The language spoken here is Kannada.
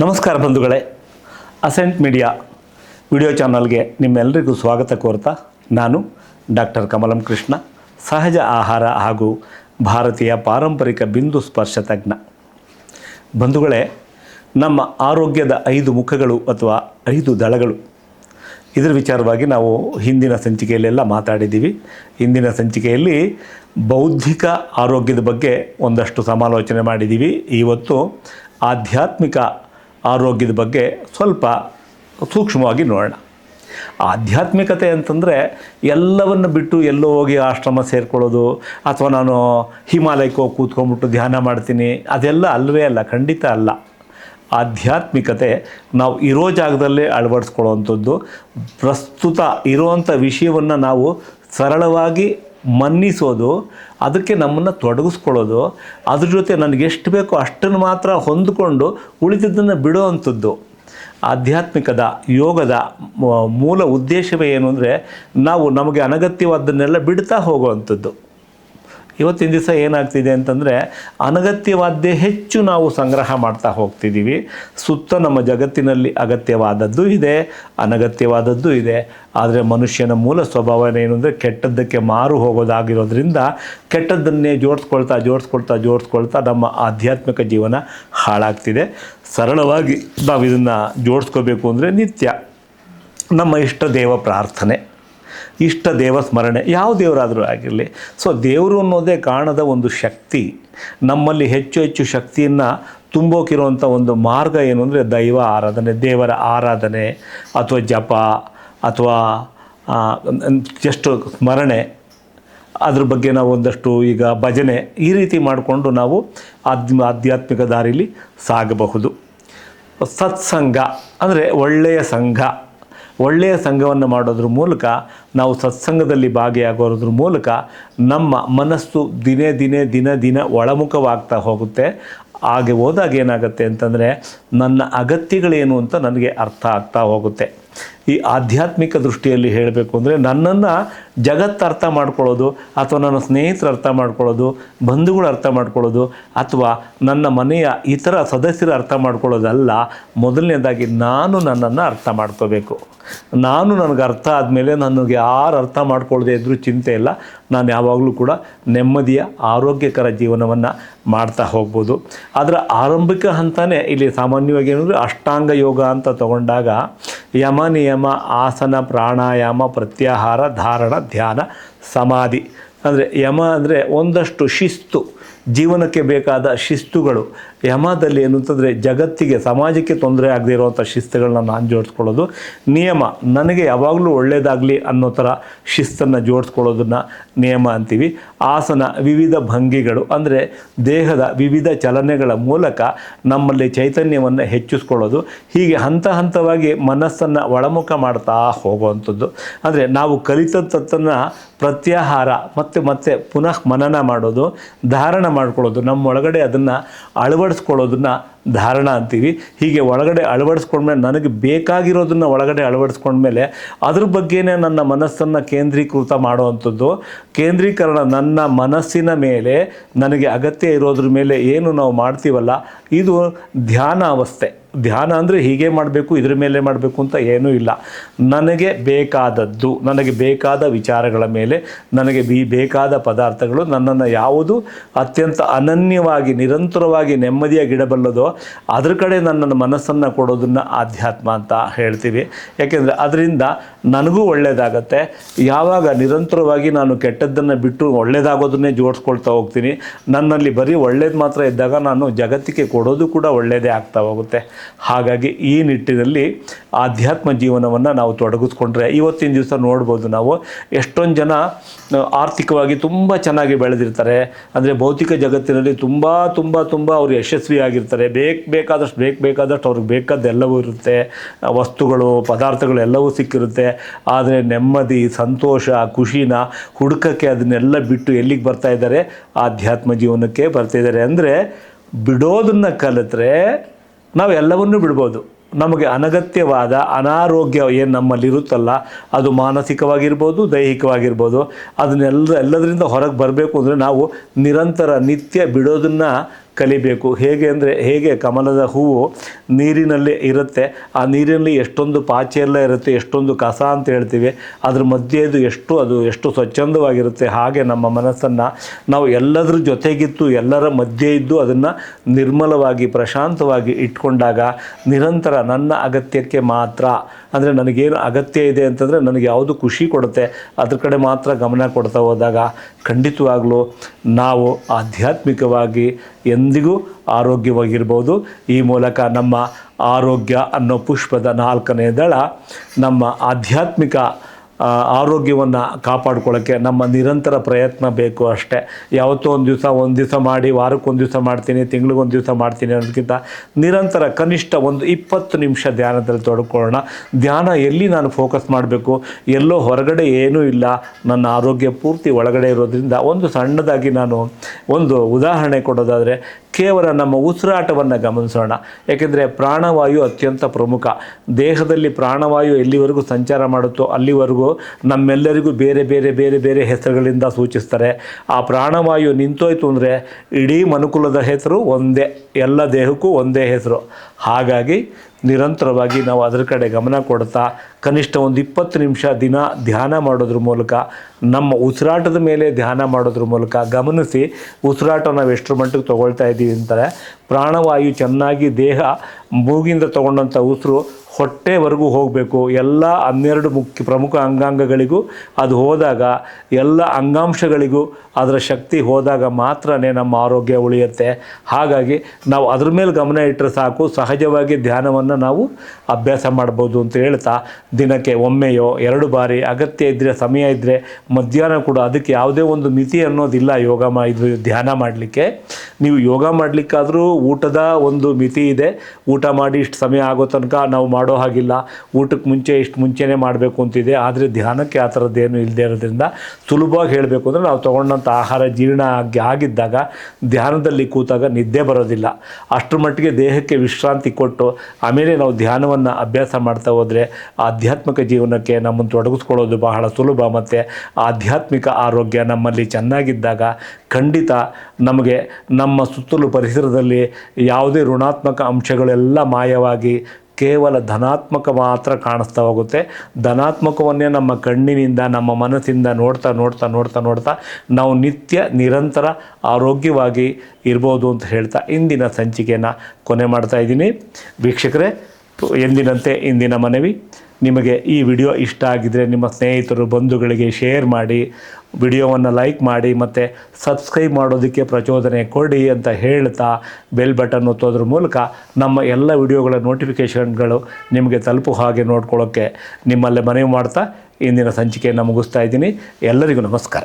ನಮಸ್ಕಾರ ಬಂಧುಗಳೇ. ಅಸೆಂಟ್ ಮೀಡಿಯಾ ವಿಡಿಯೋ ಚಾನಲ್ಗೆ ನಿಮ್ಮೆಲ್ಲರಿಗೂ ಸ್ವಾಗತ ಕೋರ್ತಾ ನಾನು ಡಾಕ್ಟರ್ ಕಮಲಂ ಕೃಷ್ಣ, ಸಹಜ ಆಹಾರ ಹಾಗೂ ಭಾರತೀಯ ಪಾರಂಪರಿಕ ಬಿಂದು ಸ್ಪರ್ಶ ತಜ್ಞ. ಬಂಧುಗಳೇ, ನಮ್ಮ ಆರೋಗ್ಯದ ಐದು ಮುಖಗಳು ಅಥವಾ ಐದು ದಳಗಳು. ಇದರ ವಿಚಾರವಾಗಿ ನಾವು ಹಿಂದಿನ ಸಂಚಿಕೆಯಲ್ಲೆಲ್ಲ ಮಾತಾಡಿದ್ದೀವಿ. ಹಿಂದಿನ ಸಂಚಿಕೆಯಲ್ಲಿ ಬೌದ್ಧಿಕ ಆರೋಗ್ಯದ ಬಗ್ಗೆ ಒಂದಷ್ಟು ಸಮಾಲೋಚನೆ ಮಾಡಿದ್ದೀವಿ. ಇವತ್ತು ಆಧ್ಯಾತ್ಮಿಕ ಆರೋಗ್ಯದ ಬಗ್ಗೆ ಸ್ವಲ್ಪ ಸೂಕ್ಷ್ಮವಾಗಿ ನೋಡೋಣ. ಆಧ್ಯಾತ್ಮಿಕತೆ ಅಂತಂದರೆ ಎಲ್ಲವನ್ನು ಬಿಟ್ಟು ಎಲ್ಲೋ ಹೋಗಿ ಆಶ್ರಮ ಸೇರ್ಕೊಳ್ಳೋದು, ಅಥವಾ ನಾನು ಹಿಮಾಲಯಕ್ಕೆ ಹೋಗಿ ಕೂತ್ಕೊಂಡ್ಬಿಟ್ಟು ಧ್ಯಾನ ಮಾಡ್ತೀನಿ, ಅದೆಲ್ಲ ಅಲ್ಲವೇ ಅಲ್ಲ, ಖಂಡಿತ ಅಲ್ಲ. ಆಧ್ಯಾತ್ಮಿಕತೆ ನಾವು ಇರೋ ಜಾಗದಲ್ಲೇ ಅಳವಡಿಸ್ಕೊಳ್ಳೋವಂಥದ್ದು. ಪ್ರಸ್ತುತ ಇರೋವಂಥ ವಿಷಯವನ್ನು ನಾವು ಸರಳವಾಗಿ ಮನ್ನಿಸೋದು, ಅದಕ್ಕೆ ನಮ್ಮನ್ನು ತೊಡಗಿಸ್ಕೊಳ್ಳೋದು, ಅದ್ರ ಜೊತೆ ನನಗೆ ಎಷ್ಟು ಬೇಕೋ ಅಷ್ಟನ್ನು ಮಾತ್ರ ಹೊಂದಿಕೊಂಡು ಉಳಿದಿದ್ದನ್ನು ಬಿಡುವಂಥದ್ದು ಆಧ್ಯಾತ್ಮಿಕದ, ಯೋಗದ ಮೂಲ ಉದ್ದೇಶವೇ ಏನು ಅಂದರೆ ನಾವು ನಮಗೆ ಅನಗತ್ಯವಾದ್ದನ್ನೆಲ್ಲ ಬಿಡ್ತಾ ಹೋಗುವಂಥದ್ದು ಇವತ್ತಿನ ದಿವಸ ಏನಾಗ್ತಿದೆ ಅಂತಂದರೆ ಅನಗತ್ಯವಾದ್ದೇ ಹೆಚ್ಚು ನಾವು ಸಂಗ್ರಹ ಮಾಡ್ತಾ ಹೋಗ್ತಿದ್ದೀವಿ ಸುತ್ತ ನಮ್ಮ ಜಗತ್ತಿನಲ್ಲಿ ಅಗತ್ಯವಾದದ್ದು ಇದೆ, ಅನಗತ್ಯವಾದದ್ದು ಇದೆ. ಆದರೆ ಮನುಷ್ಯನ ಮೂಲ ಸ್ವಭಾವ ಏನು ಅಂದರೆ ಕೆಟ್ಟದ್ದಕ್ಕೆ ಮಾರು ಹೋಗೋದಾಗಿರೋದ್ರಿಂದ ಕೆಟ್ಟದ್ದನ್ನೇ ಜೋಡಿಸ್ಕೊಳ್ತಾ ಜೋಡಿಸ್ಕೊಳ್ತಾ ಜೋಡಿಸ್ಕೊಳ್ತಾ ನಮ್ಮ ಆಧ್ಯಾತ್ಮಿಕ ಜೀವನ ಹಾಳಾಗ್ತಿದೆ. ಸರಳವಾಗಿ ನಾವು ಇದನ್ನು ಜೋಡಿಸ್ಕೋಬೇಕು ಅಂದರೆ ನಿತ್ಯ ನಮ್ಮ ಇಷ್ಟ ದೇವ ಪ್ರಾರ್ಥನೆ. ಇಷ್ಟ ದೇವ ಸ್ಮರಣೆ ಯಾವ ದೇವರಾದರೂ ಆಗಿರಲಿ. ಸೊ ದೇವರು ಅನ್ನೋದೇ ಕಾಣದ ಒಂದು ಶಕ್ತಿ. ನಮ್ಮಲ್ಲಿ ಹೆಚ್ಚು ಹೆಚ್ಚು ಶಕ್ತಿಯನ್ನು ತುಂಬೋಕಿರುವಂಥ ಒಂದು ಮಾರ್ಗ ಏನು ಅಂದರೆ ದೈವ ಆರಾಧನೆ, ದೇವರ ಆರಾಧನೆ, ಅಥವಾ ಜಪ, ಅಥವಾ ಜಸ್ಟ್ ಸ್ಮರಣೆ. ಅದ್ರ ಬಗ್ಗೆ ನಾವು ಒಂದಷ್ಟು ಈಗ ಭಜನೆ ಈ ರೀತಿ ಮಾಡಿಕೊಂಡು ನಾವು ಆಧ್ಯ ಆಧ್ಯಾತ್ಮಿಕ ದಾರಿಲಿ ಸಾಗಬಹುದು. ಸತ್ಸಂಗ ಅಂದರೆ ಒಳ್ಳೆಯ ಸಂಘ. ಒಳ್ಳೆಯ ಸಂಘವನ್ನು ಮಾಡೋದ್ರ ಮೂಲಕ, ನಾವು ಸತ್ಸಂಗದಲ್ಲಿ ಭಾಗಿಯಾಗೋದ್ರ ಮೂಲಕ ನಮ್ಮ ಮನಸ್ಸು ದಿನೇ ದಿನೇ ದಿನ ದಿನ ಒಳಮುಖವಾಗ್ತಾ ಹೋಗುತ್ತೆ. ಹಾಗೆ ಹೋದಾಗ ಏನಾಗುತ್ತೆ ಅಂತಂದರೆ, ನನ್ನ ಅಗತ್ಯಗಳೇನು ಅಂತ ನನಗೆ ಅರ್ಥ ಆಗ್ತಾ ಹೋಗುತ್ತೆ. ಈ ಆಧ್ಯಾತ್ಮಿಕ ದೃಷ್ಟಿಯಲ್ಲಿ ಹೇಳಬೇಕು ಅಂದರೆ ನನ್ನನ್ನು ಜಗತ್ತು ಅರ್ಥ ಮಾಡ್ಕೊಳ್ಳೋದು, ಅಥವಾ ನನ್ನ ಸ್ನೇಹಿತರು ಅರ್ಥ ಮಾಡ್ಕೊಳ್ಳೋದು, ಬಂಧುಗಳು ಅರ್ಥ ಮಾಡ್ಕೊಳ್ಳೋದು, ಅಥವಾ ನನ್ನ ಮನೆಯ ಇತರ ಸದಸ್ಯರು ಅರ್ಥ ಮಾಡ್ಕೊಳ್ಳೋದಲ್ಲ, ಮೊದಲನೇದಾಗಿ ನಾನು ನನ್ನನ್ನು ಅರ್ಥ ಮಾಡ್ಕೋಬೇಕು. ನಾನು ನನಗೆ ಅರ್ಥ ಆದಮೇಲೆ ನನಗೆ ಯಾರು ಅರ್ಥ ಮಾಡ್ಕೊಳ್ಳದೆ ಇದ್ದರೂ ಚಿಂತೆ ಇಲ್ಲ. ನಾನು ಯಾವಾಗಲೂ ಕೂಡ ನೆಮ್ಮದಿಯ, ಆರೋಗ್ಯಕರ ಜೀವನವನ್ನು ಮಾಡ್ತಾ ಹೋಗ್ಬೋದು. ಅದರ ಆರಂಭಿಕ ಹಂತನೇ ಇಲ್ಲಿ ಸಾಮಾನ್ಯವಾಗಿ ಏನಂದರೆ ಅಷ್ಟಾಂಗ ಯೋಗ ಅಂತ ತಗೊಂಡಾಗ ಯಮ ನಿಯಮ ಆಸನ, ಪ್ರಾಣಾಯಾಮ, ಪ್ರತ್ಯಾಹಾರ, ಧಾರಣ, ಧ್ಯಾನ, ಸಮಾಧಿ. ಅಂದರೆ ಯಮ ಅಂದರೆ ಒಂದಷ್ಟು ಶಿಸ್ತು. ಜೀವನಕ್ಕೆ ಬೇಕಾದ ಶಿಸ್ತುಗಳು. ಯಮದಲ್ಲಿ ಏನು ಅಂತಂದರೆ ಜಗತ್ತಿಗೆ, ಸಮಾಜಕ್ಕೆ ತೊಂದರೆ ಆಗದೆ ಇರುವಂಥ ಶಿಸ್ತುಗಳನ್ನ ನಾನು ಜೋಡಿಸ್ಕೊಳ್ಳೋದು. ನಿಯಮ, ನನಗೆ ಯಾವಾಗಲೂ ಒಳ್ಳೆಯದಾಗಲಿ ಅನ್ನೋ ಥರ ಶಿಸ್ತನ್ನು ಜೋಡಿಸ್ಕೊಳ್ಳೋದನ್ನು ನಿಯಮ ಅಂತೀವಿ. ಆಸನ, ವಿವಿಧ ಭಂಗಿಗಳು ಅಂದರೆ ದೇಹದ ವಿವಿಧ ಚಲನೆಗಳ ಮೂಲಕ ನಮ್ಮಲ್ಲಿ ಚೈತನ್ಯವನ್ನು ಹೆಚ್ಚಿಸ್ಕೊಳ್ಳೋದು. ಹೀಗೆ ಹಂತ ಹಂತವಾಗಿ ಮನಸ್ಸನ್ನು ಒಳಮುಖ ಮಾಡ್ತಾ ಹೋಗುವಂಥದ್ದು. ಅಂದರೆ ನಾವು ಕಲಿತದ್ದನ್ನು ಪ್ರತ್ಯಾಹಾರ ಮತ್ತು ಮತ್ತೆ ಪುನಃ ಮನನ ಮಾಡೋದು, ಧಾರಣ ಮಾಡ್ಕೊಳ್ಳೋದು. ನಮ್ಮೊಳಗಡೆ ಅದನ್ನು ಅದನ್ನು ಅಳವಡಿಸ್ಕೊಳ್ಳೋದನ್ನು ಧಾರಣ ಅಂತೀವಿ. ಹೀಗೆ ಒಳಗಡೆ ಅಳವಡಿಸ್ಕೊಂಡ್ಮೇಲೆ ನನಗೆ ಬೇಕಾಗಿರೋದನ್ನು ಒಳಗಡೆ ಅಳವಡಿಸ್ಕೊಂಡ್ಮೇಲೆ ಅದ್ರ ಬಗ್ಗೆನೇ ನನ್ನ ಮನಸ್ಸನ್ನು ಕೇಂದ್ರೀಕೃತ ಮಾಡುವಂಥದ್ದು. ಕೇಂದ್ರೀಕರಣ ನನ್ನ ಮನಸ್ಸಿನ ಮೇಲೆ, ನನಗೆ ಅಗತ್ಯ ಇರೋದ್ರ ಮೇಲೆ ಏನು ನಾವು ಮಾಡ್ತೀವಲ್ಲ, ಇದು ಧ್ಯಾನ ಅವಸ್ಥೆ ಧ್ಯಾನ ಅಂದರೆ ಹೀಗೆ ಮಾಡಬೇಕು, ಇದ್ರ ಮೇಲೆ ಮಾಡಬೇಕು ಅಂತ ಏನೂ ಇಲ್ಲ. ನನಗೆ ಬೇಕಾದದ್ದು, ನನಗೆ ಬೇಕಾದ ವಿಚಾರಗಳ ಮೇಲೆ, ನನಗೆ ಬಿ ಬೇಕಾದ ಪದಾರ್ಥಗಳು, ನನ್ನನ್ನು ಯಾವುದು ಅತ್ಯಂತ ಅನನ್ಯವಾಗಿ, ನಿರಂತರವಾಗಿ ನೆಮ್ಮದಿಯಾಗಿಡಬಲ್ಲದೋ ಅದ್ರ ಕಡೆ ನನ್ನ ಮನಸ್ಸನ್ನು ಕೊಡೋದನ್ನು ಆಧ್ಯಾತ್ಮ ಅಂತ ಹೇಳ್ತೀವಿ. ಯಾಕೆಂದರೆ ಅದರಿಂದ ನನಗೂ ಒಳ್ಳೆಯದಾಗತ್ತೆ ಯಾವಾಗ ನಿರಂತರವಾಗಿ ನಾನು ಕೆಟ್ಟದ್ದನ್ನು ಬಿಟ್ಟು ಒಳ್ಳೆಯದಾಗೋದನ್ನೇ ಜೋಡಿಸ್ಕೊಳ್ತಾ ಹೋಗ್ತೀನಿ, ನನ್ನಲ್ಲಿ ಬರೀ ಒಳ್ಳೇದು ಮಾತ್ರ ಇದ್ದಾಗ ನಾನು ಜಗತ್ತಿಗೆ ಕೊಡೋದು ಕೂಡ ಒಳ್ಳೆಯದೇ ಆಗ್ತಾ ಹೋಗುತ್ತೆ. ಹಾಗಾಗಿ ಈ ನಿಟ್ಟಿನಲ್ಲಿ ಆಧ್ಯಾತ್ಮ ಜೀವನವನ್ನು ನಾವು ತೊಡಗಿಸ್ಕೊಂಡ್ರೆ ಇವತ್ತಿನ ದಿವಸ ನೋಡ್ಬೋದು ನಾವು. ಎಷ್ಟೊಂದು ಜನ ಆರ್ಥಿಕವಾಗಿ ತುಂಬ ಚೆನ್ನಾಗಿ ಬೆಳೆದಿರ್ತಾರೆ. ಅಂದರೆ ಭೌತಿಕ ಜಗತ್ತಿನಲ್ಲಿ ತುಂಬ ತುಂಬ ತುಂಬ ಅವರು ಯಶಸ್ವಿಯಾಗಿರ್ತಾರೆ ಬೇಕು, ಬೇಕಾದಷ್ಟು ಬೇಕು, ಬೇಕಾದಷ್ಟು ಅವ್ರಿಗೆ ಬೇಕಾದ್ದೆಲ್ಲವೂ ಇರುತ್ತೆ. ವಸ್ತುಗಳು, ಪದಾರ್ಥಗಳು ಎಲ್ಲವೂ ಸಿಕ್ಕಿರುತ್ತೆ. ಆದರೆ ನೆಮ್ಮದಿ, ಸಂತೋಷ, ಖುಷಿನ ಹುಡುಕಕ್ಕೆ ಅದನ್ನೆಲ್ಲ ಬಿಟ್ಟು ಎಲ್ಲಿಗೆ ಬರ್ತಾ ಇದ್ದಾರೆ? ಆಧ್ಯಾತ್ಮ ಜೀವನಕ್ಕೆ ಬರ್ತಾ ಇದ್ದಾರೆ. ಅಂದರೆ ಬಿಡೋದನ್ನು ಕಲಿತ್ರೆ ನಾವು ಎಲ್ಲವನ್ನೂ ಬಿಡ್ಬೋದು. ನಮಗೆ ಅನಗತ್ಯವಾದ ಅನಾರೋಗ್ಯ ಏನು ನಮ್ಮಲ್ಲಿರುತ್ತಲ್ಲ, ಅದು ಮಾನಸಿಕವಾಗಿರ್ಬೋದು, ದೈಹಿಕವಾಗಿರ್ಬೋದು ಅದನ್ನೆಲ್ಲ ಎಲ್ಲದರಿಂದ ಹೊರಗೆ ಬರಬೇಕು ಅಂದರೆ ನಾವು ನಿರಂತರ ನಿತ್ಯ ಬಿಡೋದನ್ನು ಕಲಿಬೇಕು. ಹೇಗೆ ಅಂದರೆ ಹೇಗೆ ಕಮಲದ ಹೂವು ನೀರಿನಲ್ಲಿ ಇರುತ್ತೆ. ಆ ನೀರಿನಲ್ಲಿ ಎಷ್ಟೊಂದು ಪಾಚಿ ಎಲ್ಲ ಇರುತ್ತೆ, ಎಷ್ಟೊಂದು ಕಸ ಅಂತ ಹೇಳ್ತೀವಿ. ಅದ್ರ ಮಧ್ಯೆ ಇದು ಎಷ್ಟು, ಅದು ಎಷ್ಟು ಸ್ವಚ್ಛಂದವಾಗಿರುತ್ತೆ ಹಾಗೆ ನಮ್ಮ ಮನಸ್ಸನ್ನು ನಾವು ಎಲ್ಲದರ ಜೊತೆಗಿತ್ತು ಎಲ್ಲರ ಮಧ್ಯೆ ಇದ್ದು ಅದನ್ನು ನಿರ್ಮಲವಾಗಿ, ಪ್ರಶಾಂತವಾಗಿ ಇಟ್ಕೊಂಡಾಗ ನಿರಂತರ ನನ್ನ ಅಗತ್ಯಕ್ಕೆ ಮಾತ್ರ, ಅಂದರೆ ನನಗೇನು ಅಗತ್ಯ ಇದೆ ಅಂತಂದರೆ ನನಗೆ ಯಾವುದು ಖುಷಿ ಕೊಡುತ್ತೆ, ಅದ್ರ ಕಡೆ ಮಾತ್ರ ಗಮನ ಕೊಡ್ತಾ ಹೋದಾಗ ಖಂಡಿತವಾಗ್ಲೂ ನಾವು ಆಧ್ಯಾತ್ಮಿಕವಾಗಿ ಎಂದಿಗೂ ಆರೋಗ್ಯವಾಗಿರ್ಬೋದು. ಈ ಮೂಲಕ ನಮ್ಮ ಆರೋಗ್ಯ ಅನ್ನೋ ಪುಷ್ಪದ ನಾಲ್ಕನೇ ದಳ ನಮ್ಮ ಆಧ್ಯಾತ್ಮಿಕ ಆರೋಗ್ಯವನ್ನು ಕಾಪಾಡ್ಕೊಳ್ಳೋಕ್ಕೆ ನಮ್ಮ ನಿರಂತರ ಪ್ರಯತ್ನ ಬೇಕು ಅಷ್ಟೇ. ಯಾವತ್ತೋ ಒಂದು ದಿವಸ ಒಂದು ದಿವಸ ಮಾಡಿ, ವಾರಕ್ಕೊಂದು ದಿವಸ ಮಾಡ್ತೀನಿ, ತಿಂಗಳಿಗೊಂದು ದಿವಸ ಮಾಡ್ತೀನಿ ಅನ್ನೋದಕ್ಕಿಂತ ನಿರಂತರ ಕನಿಷ್ಠ ಒಂದು ಇಪ್ಪತ್ತು ನಿಮಿಷ ಧ್ಯಾನದಲ್ಲಿ ತೊಡ್ಕೊಳ್ಳೋಣ. ಧ್ಯಾನ ಎಲ್ಲಿ ನಾನು ಫೋಕಸ್ ಮಾಡಬೇಕು? ಎಲ್ಲೋ ಹೊರಗಡೆ ಏನೂ ಇಲ್ಲ. ನನ್ನ ಆರೋಗ್ಯ ಪೂರ್ತಿ ಒಳಗಡೆ ಇರೋದ್ರಿಂದ ಒಂದು ಸಣ್ಣದಾಗಿ ನಾನು ಒಂದು ಉದಾಹರಣೆ ಕೊಡೋದಾದರೆ ಕೇವಲ ನಮ್ಮ ಉಸಿರಾಟವನ್ನು ಗಮನಿಸೋಣ. ಏಕೆಂದರೆ ಪ್ರಾಣವಾಯು ಅತ್ಯಂತ ಪ್ರಮುಖ. ದೇಹದಲ್ಲಿ ಪ್ರಾಣವಾಯು ಎಲ್ಲಿವರೆಗೂ ಸಂಚಾರ ಮಾಡುತ್ತೋ ಅಲ್ಲಿವರೆಗೂ ನಮ್ಮೆಲ್ಲರಿಗೂ ಬೇರೆ ಬೇರೆ ಬೇರೆ ಬೇರೆ ಹೆಸರುಗಳಿಂದ ಸೂಚಿಸ್ತಾರೆ. ಆ ಪ್ರಾಣವಾಯು ನಿಂತೋಯ್ತು ಅಂದರೆ ಇಡೀ ಮನುಕುಲದ ಹೆಸರು ಒಂದೇ, ಎಲ್ಲ ದೇಹಕ್ಕೂ ಒಂದೇ ಹೆಸರು. ಹಾಗಾಗಿ ನಿರಂತರವಾಗಿ ನಾವು ಅದರ ಕಡೆ ಗಮನ ಕೊಡ್ತಾ ಕನಿಷ್ಠ ಒಂದು ಇಪ್ಪತ್ತು ನಿಮಿಷ ದಿನ ಧ್ಯಾನ ಮಾಡೋದ್ರ ಮೂಲಕ ನಮ್ಮ ಉಸಿರಾಟದ ಮೇಲೆ ಧ್ಯಾನ ಮಾಡೋದ್ರ ಮೂಲಕ ಗಮನಿಸಿ ಉಸಿರಾಟ ನಾವು ಎಷ್ಟರ ಮಟ್ಟಿಗೆ ತೊಗೊಳ್ತಾ ಇದ್ದೀವಿ ಅಂತಾರೆ. ಪ್ರಾಣವಾಯು ಚೆನ್ನಾಗಿ ದೇಹ ಮೂಗಿಂದ ತಗೊಂಡಂಥ ಉಸಿರು ಹೊಟ್ಟೆವರೆಗೂ ಹೋಗಬೇಕು. ಎಲ್ಲ ಹನ್ನೆರಡು ಮುಖ್ಯ ಪ್ರಮುಖ ಅಂಗಾಂಗಗಳಿಗೂ ಅದು ಹೋದಾಗ ಎಲ್ಲ ಅಂಗಾಂಶಗಳಿಗೂ ಅದರ ಶಕ್ತಿ ಹೋದಾಗ ಮಾತ್ರನೇ ನಮ್ಮ ಆರೋಗ್ಯ ಉಳಿಯುತ್ತೆ. ಹಾಗಾಗಿ ನಾವು ಅದ್ರ ಮೇಲೆ ಗಮನ ಇಟ್ಟರೆ ಸಾಕು. ಸಹಜವಾಗಿ ಧ್ಯಾನವನ್ನು ನಾವು ಅಭ್ಯಾಸ ಮಾಡ್ಬೋದು ಅಂತ ಹೇಳ್ತಾ ದಿನಕ್ಕೆ ಒಮ್ಮೆಯೋ ಎರಡು ಬಾರಿ ಅಗತ್ಯ ಇದ್ದರೆ ಸಮಯ ಇದ್ದರೆ ಮಧ್ಯಾಹ್ನ ಕೂಡ ಅದಕ್ಕೆ ಯಾವುದೇ ಒಂದು ಮಿತಿ ಅನ್ನೋದಿಲ್ಲ ಯೋಗ ಮಾ ಇದು ಧ್ಯಾನ ಮಾಡಲಿಕ್ಕೆ. ನೀವು ಯೋಗ ಮಾಡಲಿಕ್ಕಾದರೂ ಊಟದ ಒಂದು ಮಿತಿ ಇದೆ. ಊಟ ಮಾಡಿ ಇಷ್ಟು ಸಮಯ ಆಗೋ ತನಕ ನಾವು ಮಾಡೋ ಹಾಗಿಲ್ಲ. ಊಟಕ್ಕೆ ಮುಂಚೆ ಇಷ್ಟು ಮುಂಚೆನೇ ಮಾಡಬೇಕು ಅಂತಿದೆ. ಆದರೆ ಧ್ಯಾನಕ್ಕೆ ಆ ಥರದ್ದೇನು ಇಲ್ಲದೆ ಇರೋದ್ರಿಂದ ಸುಲಭವಾಗಿ ಹೇಳಬೇಕು ಅಂದರೆ ನಾವು ತೊಗೊಂಡಂಥ ಆಹಾರ ಜೀರ್ಣ ಆಗಿ ಆಗಿದ್ದಾಗ, ಧ್ಯಾನದಲ್ಲಿ ಕೂತಾಗ ನಿದ್ದೆ ಬರೋದಿಲ್ಲ. ಅಷ್ಟರ ಮಟ್ಟಿಗೆ ದೇಹಕ್ಕೆ ವಿಶ್ರಾಂತಿ ಕೊಟ್ಟು ಆಮೇಲೆ ನಾವು ಧ್ಯಾನವನ್ನು ಅಭ್ಯಾಸ ಮಾಡ್ತಾ ಹೋದರೆ ಆಧ್ಯಾತ್ಮಿಕ ಜೀವನಕ್ಕೆ ನಮ್ಮನ್ನು ತೊಡಗಿಸ್ಕೊಳ್ಳೋದು ಬಹಳ ಸುಲಭ ಮತ್ತು ಆಧ್ಯಾತ್ಮಿಕ ಆರೋಗ್ಯ ನಮ್ಮಲ್ಲಿ ಚೆನ್ನಾಗಿದ್ದಾಗ ಖಂಡಿತ ನಮಗೆ ನಮ್ಮ ಸುತ್ತಲೂ ಪರಿಸರದಲ್ಲಿ ಯಾವುದೇ ಋಣಾತ್ಮಕ ಅಂಶಗಳೆಲ್ಲ ಮಾಯವಾಗಿ ಕೇವಲ ಧನಾತ್ಮಕ ಮಾತ್ರ ಕಾಣಿಸ್ತಾ ಹೋಗುತ್ತೆ. ಧನಾತ್ಮಕವನ್ನೇ ನಮ್ಮ ಕಣ್ಣಿನಿಂದ, ನಮ್ಮ ಮನಸ್ಸಿಂದ ನೋಡ್ತಾ ನೋಡ್ತಾ ನೋಡ್ತಾ ನೋಡ್ತಾ ನಾವು ನಿತ್ಯ ನಿರಂತರ ಆರೋಗ್ಯವಾಗಿ ಇರ್ಬೋದು ಅಂತ ಹೇಳ್ತಾ ಇಂದಿನ ಸಂಚಿಕೆಯನ್ನು ಕೊನೆ ಮಾಡ್ತಾ ಇದ್ದೀನಿ. ವೀಕ್ಷಕರೇ, ಎಂದಿನಂತೆ ಇಂದಿನ ಮನವಿ. ನಿಮಗೆ ಈ ವಿಡಿಯೋ ಇಷ್ಟ ಆಗಿದ್ದರೆ ನಿಮ್ಮ ಸ್ನೇಹಿತರು, ಬಂಧುಗಳಿಗೆ ಶೇರ್ ಮಾಡಿ, ವಿಡಿಯೋವನ್ನು ಲೈಕ್ ಮಾಡಿ ಮತ್ತು ಸಬ್ಸ್ಕ್ರೈಬ್ ಮಾಡೋದಕ್ಕೆ ಪ್ರಚೋದನೆ ಕೊಡಿ ಅಂತ ಹೇಳ್ತಾ ಬೆಲ್ ಬಟನ್ ಒತ್ತೋದ್ರ ಮೂಲಕ ನಮ್ಮ ಎಲ್ಲ ವಿಡಿಯೋಗಳ ನೋಟಿಫಿಕೇಷನ್ಗಳು ನಿಮಗೆ ತಲುಪು ಹಾಗೆ ನೋಡ್ಕೊಳ್ಳೋಕ್ಕೆ ನಿಮ್ಮಲ್ಲೇ ಮನವಿ ಮಾಡ್ತಾ ಇಂದಿನ ಸಂಚಿಕೆಯನ್ನು ಮುಗಿಸ್ತಾ ಇದ್ದೀನಿ. ಎಲ್ಲರಿಗೂ ನಮಸ್ಕಾರ.